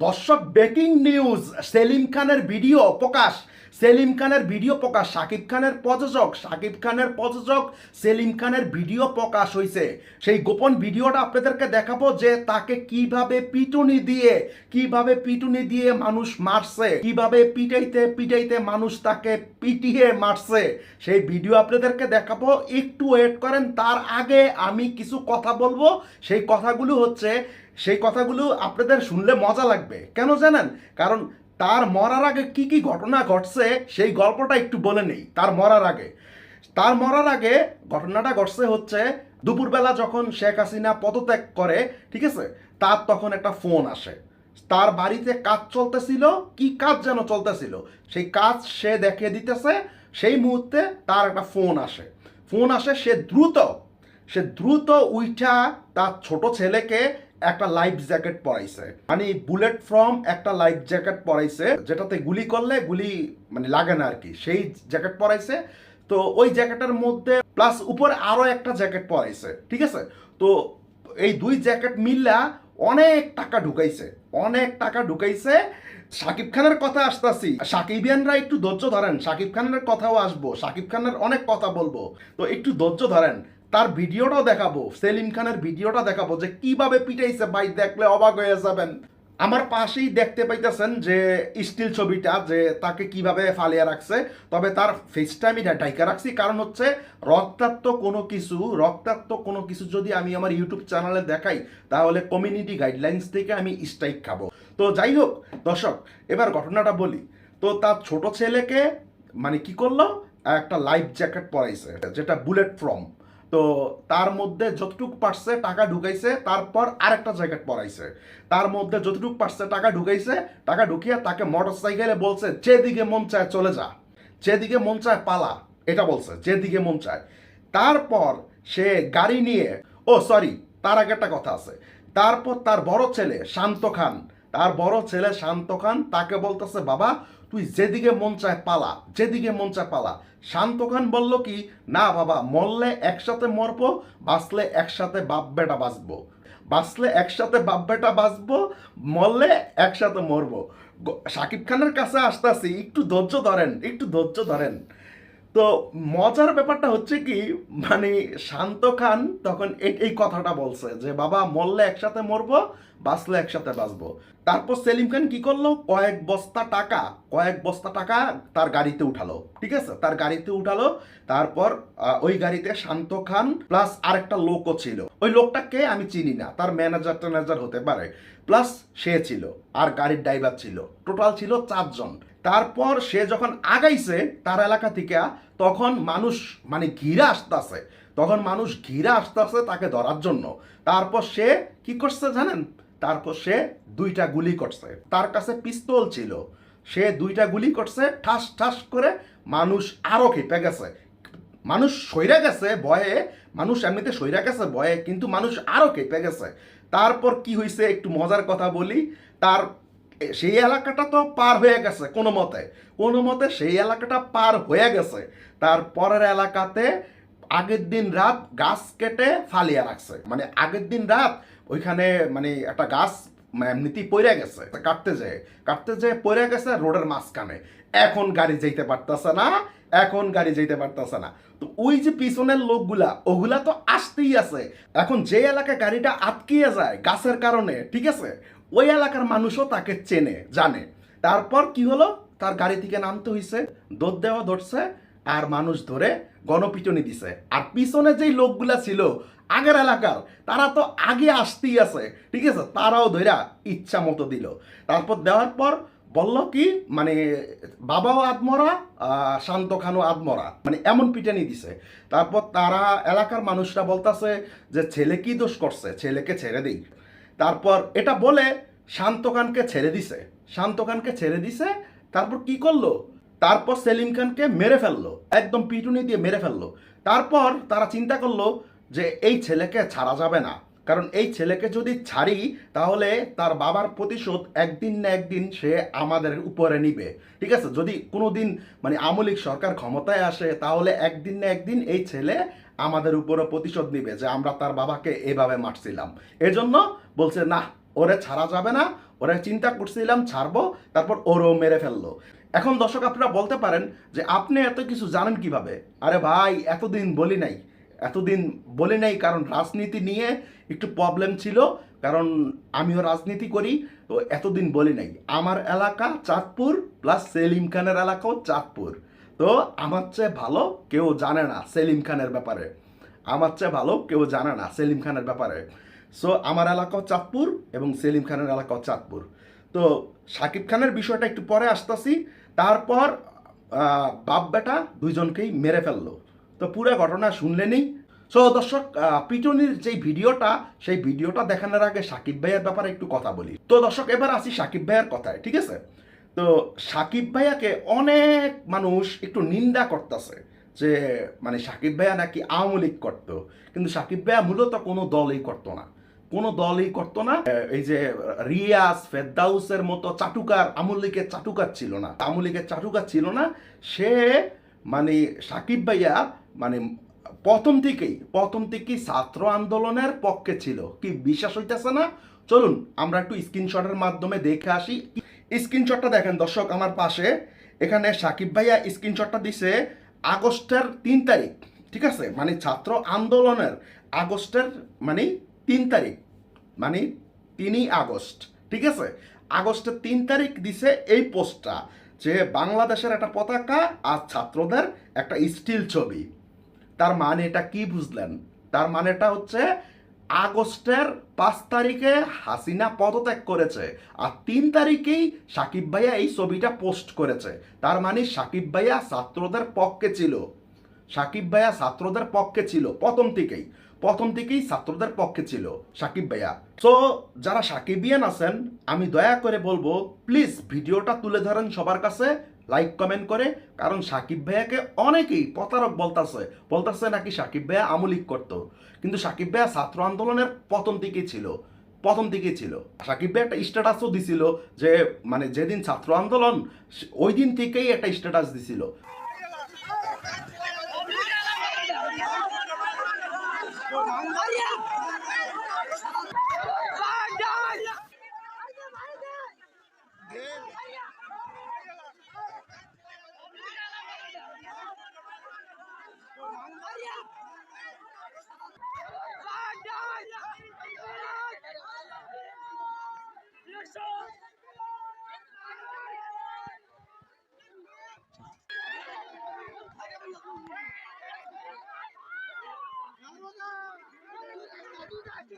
দর্শক breaking news Selim খানের video প্রকাশ। সেলিম খানের ভিডিও প্রকাশ। শাকিব খানের প্রযোজক, শাকিব খানের প্রযোজক সেলিম খানের ভিডিও প্রকাশ হয়েছে সেই গোপন ভিডিওটা আপনাদেরকে দেখাবো যে তাকে কীভাবে পিটুনি দিয়ে, কীভাবে পিটুনি দিয়ে মানুষ মারছে, কীভাবে পিটাইতে পিটাইতে মানুষ তাকে পিটিয়ে মারছে। সেই ভিডিও আপনাদেরকে দেখাবো। একটু ওয়েট করেন, তার আগে আমি কিছু কথা বলব। সেই কথাগুলো হচ্ছে সেই কথাগুলো আপনাদের শুনলে মজা লাগবে। কেন জানেন? কারণ তার মরার আগে কি কি ঘটনা ঘটছে সেই গল্পটা একটু বলে নেই, তার মরার আগে। তার মরার আগে ঘটনাটা ঘটছে হচ্ছে দুপুরবেলা যখন শেখ হাসিনা পদত্যাগ করে, ঠিক আছে? তার তখন একটা ফোন আসে। তার বাড়িতে কাজ চলতেছিল, কি কাজ যেন চলতেছিল? সেই কাজ সে দেখিয়ে দিতেছে, সেই মুহূর্তে তার একটা ফোন আসে। ফোন আসে, সে দ্রুত সে দ্রুত উইঠা তার ছোট ছেলেকে একটা লাইফ জ্যাকেট পরাইছে। মানে বুলেট ফ্রম একটা লাইফ জ্যাকেট পরাইছে, যেটাতে গুলি করলে গুলি মানে লাগে না আর কি সেই জ্যাকেট পরাইছে, তো ওই জ্যাকেটের মধ্যে প্লাস উপরে আরও একটা জ্যাকেট পরাইছে, ঠিক আছে? তো এই দুই জ্যাকেট মিল্লা অনেক টাকা ঢুকাইছে, অনেক টাকা ঢুকাইছে। শাকিব খানের কথা আসতেছি। সাকিবিয়ানরা একটু ধৈর্য ধরেন শাকিব খানের কথাও আসব শাকিব খানের অনেক কথা বলব। তো একটু ধৈর্য ধরেন তার ভিডিওটাও দেখাবো, সেলিম খানের ভিডিওটা দেখাবো যে কীভাবে পিটাইছে ভাই দেখলে অবাক হয়ে যাবেন। আমার পাশেই দেখতে পাইতেছেন যে স্টিল ছবিটা, যে তাকে কীভাবে ফালিয়ে রাখছে, তবে তার ফেসটা আমি ঢাইকা রাখছি। কারণ হচ্ছে রক্তাক্ত কোনো কিছু, রক্তাক্ত কোনো কিছু যদি আমি আমার ইউটিউব চ্যানেলে দেখাই, তাহলে কমিউনিটি গাইডলাইন্স থেকে আমি স্ট্রাইক খাব। তো যাই হোক, দর্শক, এবার ঘটনাটা বলি। তো তার ছোট ছেলেকে মানে কি করল? একটা লাইফ জ্যাকেট পরাইছে, যেটা বুলেট ফ্রম তো তার মধ্যে যতটুক পারছে টাকা ঢুকাইছে, তারপর আরেকটা জ্যাকেট পরাইছে। তার মধ্যে যতটুক পারছে টাকা ঢুকাইছে, টাকা ঢুকিয়ে তাকে মোটর সাইকেলে বলছে, যেদিকে মন চায় চলে যা। যেদিকে মন চায় পালা। এটা বলছে, যেদিকে মন চায়। তারপর সে গাড়ি নিয়ে, ও সরি তার আগে একটা কথা আছে। তারপর তার বড় ছেলে শান্ত খান তার বড় ছেলে শান্ত খান, তাকে বলতেছে, বাবা, তুই যেদিকে মন চায় পালা, যেদিকে মন চায় পালা। শান্ত খান বলল কি, না বাবা, মরলে একসাথে মরবো, বাঁচলে একসাথে বাপ বেটা বাঁচবো। বাঁচলে একসাথে বাপ বেটা বাঁচবো, মরলে একসাথে মরবো। শাকিব খানের কাছে আসতেছি একটু ধৈর্য ধরেন, একটু ধৈর্য ধরেন। তো মজার ব্যাপারটা হচ্ছে কি মানে শান্ত খান তখন এই কথাটা বলছে যে, বাবা, মরলে একসাথে মরবো বাঁচলে একসাথে বাঁচবো। তারপর সেলিম খান কি করল? কয়েক বস্তা টাকা, কয়েক বস্তা টাকা তার গাড়িতে উঠালো। ঠিক আছে? তার গাড়িতে উঠালো, তারপর ওই গাড়িতে শান্ত খান প্লাস আরেকটা লোকও ছিল। ওই লোকটাকে আমি চিনি না। তার ম্যানেজার ট্যানেজার হতে পারে। প্লাস সে ছিল আর গাড়ির ড্রাইভার ছিল। টোটাল ছিল চারজন। তারপর সে যখন আগাইছে তার এলাকা থেকে, তখন মানুষ মানে ঘিরে আসতেছে। তখন মানুষ ঘিরে আসতেছে তাকে ধরার জন্য। তারপর সে কি করছে জানেন? তারপর সে দুইটা গুলি করছে। তার কাছে পিস্তল ছিল। সে দুইটা গুলি করছে, ঠাস ঠাস করে মানুষ আরও খেপে গেছে। মানুষ সইরা গেছে ভয়ে, মানুষ এমনিতে সইরা গেছে ভয়ে, কিন্তু মানুষ আরও কেঁপে গেছে। তারপর কি হয়েছে একটু মজার কথা বলি। তার, সেই এলাকাটা তো পার হয়ে গেছে কোনো মতে। কোনো মতে সেই এলাকাটা পার হয়ে গেছে। তার পরের এলাকাতে আগের দিন রাত গাছ কেটে ফালিয়া রাখছে। মানে আগের দিন রাত ওইখানে মানে একটা গাছ এমনিতেই পড়ে গেছে কাটতে যেয়ে। কাটতে যেয়ে পড়ে গেছে রোডের মাঝখানে। এখন গাড়ি যাইতে পারতেছে না, এখন গাড়ি যাইতে পারতেছে না। তো ওই যে পিছনের লোকগুলা, ওগুলা তো আসতেই আছে। এখন যে এলাকায় গাড়িটা আটকিয়ে যায় গাছের কারণে, ঠিক আছে? ওই এলাকার মানুষও তাকে চেনে, জানে। তারপর কি হলো? তার গাড়ি থেকে নামতে হইছে দৌড় দেওয়া ধরছে, আর মানুষ ধরে গণপিটনি দিছে। আর পিছনে যেই লোকগুলা ছিল আগের এলাকার, তারা তো আগে আসতেই আছে, ঠিক আছে? তারাও ধইরা ইচ্ছা মতো দিল। তারপর দেওয়ার পর বলল কি মানে বাবাও আদমরা শান্ত খানও আদমরা মানে এমন পিটানি দিছে। তারপর তারা এলাকার মানুষরা বলতাছে যে, ছেলে কি দোষ করছে? ছেলেকে ছেড়ে দিই তারপর এটা বলে শান্ত খানকে ছেড়ে দিছে। শান্ত খানকে ছেড়ে দিছে, তারপর কি করল? তারপর সেলিম খানকে মেরে ফেলল, একদম পিটুনি দিয়ে মেরে ফেলল। তারপর তারা চিন্তা করল যে এই ছেলেকে ছাড়া যাবে না। কারণ এই ছেলেকে যদি ছাড়ি, তাহলে তার বাবার প্রতিশোধ একদিন না একদিন সে আমাদের উপরে নিবে। ঠিক আছে? যদি কোনো দিন মানে আমলিক সরকার ক্ষমতায় আসে, তাহলে একদিন না একদিন এই ছেলে আমাদের উপরে প্রতিশোধ নিবে যে আমরা তার বাবাকে এভাবে মারছিলাম। এজন্য বলছে, না, ওরে ছাড়া যাবে না। ওরা চিন্তা করছিলাম, ছাড়বো, তারপর ওরও মেরে ফেলল। এখন দর্শক, আপনারা বলতে পারেন যে আপনি এত কিছু জানেন কীভাবে? আরে ভাই, এতদিন বলি নাই। এতদিন বলি নাই, কারণ রাজনীতি নিয়ে একটু প্রবলেম ছিল, কারণ আমিও রাজনীতি করি, তো এতদিন বলি নাই। আমার এলাকা চাঁদপুর প্লাস সেলিম খানের এলাকাও চাঁদপুর। তো আমার চেয়ে ভালো কেউ জানে না সেলিম খানের ব্যাপারে। আমার চেয়ে ভালো কেউ জানে না সেলিম খানের ব্যাপারে। সো আমার এলাকাও চাঁদপুর এবং সেলিম খানের এলাকাও চাঁদপুর। তো সাকিব খানের বিষয়টা একটু পরে আসতেছি। তারপর বাপ বেটা দুইজনকেই মেরে ফেলল। তো পুরো ঘটনা শুনলেনই সো দর্শক পিটুনির যে ভিডিওটা, সেই ভিডিওটা দেখানোর আগে সাকিব ভাইয়ের ব্যাপারে একটু কথা বলি। তো দর্শক, এবার আসি সাকিব ভাইয়ের কথায়, ঠিক আছে? তো সাকিব ভাইয়াকে অনেক মানুষ একটু নিন্দা করতেছে যে মানে সাকিব ভাইয়া নাকি আওয়ামী লীগ করতো। কিন্তু সাকিব ভাইয়া মূলত কোনো দলই করতো না। কোনো দলই করতো না। এই যে রিয়াজ ফেরদাউসের মতো চাটুকার আমুল লীগের চাটুকার ছিল না। আমুল লীগের চাটুকার ছিল না। সে মানে সাকিব ভাইয়া মানে প্রথম থেকেই প্রথম থেকেই ছাত্র আন্দোলনের পক্ষে ছিল। কি বিশ্বাস হইতেছে না? চলুন, আমরা একটু স্ক্রিনশটের মাধ্যমে দেখে আসি। স্ক্রিনশটটা দেখেন দর্শক আমার পাশে। এখানে সাকিব ভাইয়া স্ক্রিনশটটা দিছে আগস্টের তিন তারিখ, ঠিক আছে? মানে ছাত্র আন্দোলনের আগস্টের মানে তিন তারিখ মানে তিনই আগস্ট, ঠিক আছে? আগস্টের তিন তারিখ দিছে এই পোস্টটা, যে বাংলাদেশের একটা পতাকা আর ছাত্রদের একটা স্টিল ছবি। তার মানে এটা কি বুঝলেন? তার মানেটা হচ্ছে আগস্টের পাঁচ তারিখে হাসিনা পদত্যাগ করেছে আর তিন তারিখেই সাকিব ভাইয়া এই ছবিটা পোস্ট করেছে। তার মানে সাকিব ভাইয়া ছাত্রদের পক্ষে ছিল। সাকিব ভাইয়া ছাত্রদের পক্ষে ছিল প্রথম থেকেই। প্রথম থেকেই ছাত্রদের পক্ষে ছিল সাকিব ভাইয়া। সো যারা সাকিবিয়ান আছেন, আমি দয়া করে বলব প্লিজ ভিডিওটা তুলে ধরেন সবার কাছে। লাইক কমেন্ট করে, কারণ সাকিব ভাইয়াকে অনেকেই প্রতারক বলতাছে বলতাছে নাকি সাকিব ভাইয়া আমলিক করতো। কিন্তু সাকিব ভাইয়া ছাত্র আন্দোলনের প্রথম থেকেই ছিল, প্রথম থেকেই ছিল। সাকিব ভাই একটা স্ট্যাটাসও দিছিল যে মানে যেদিন ছাত্র আন্দোলন ওই দিন থেকেই একটা স্ট্যাটাস দিছিল। এই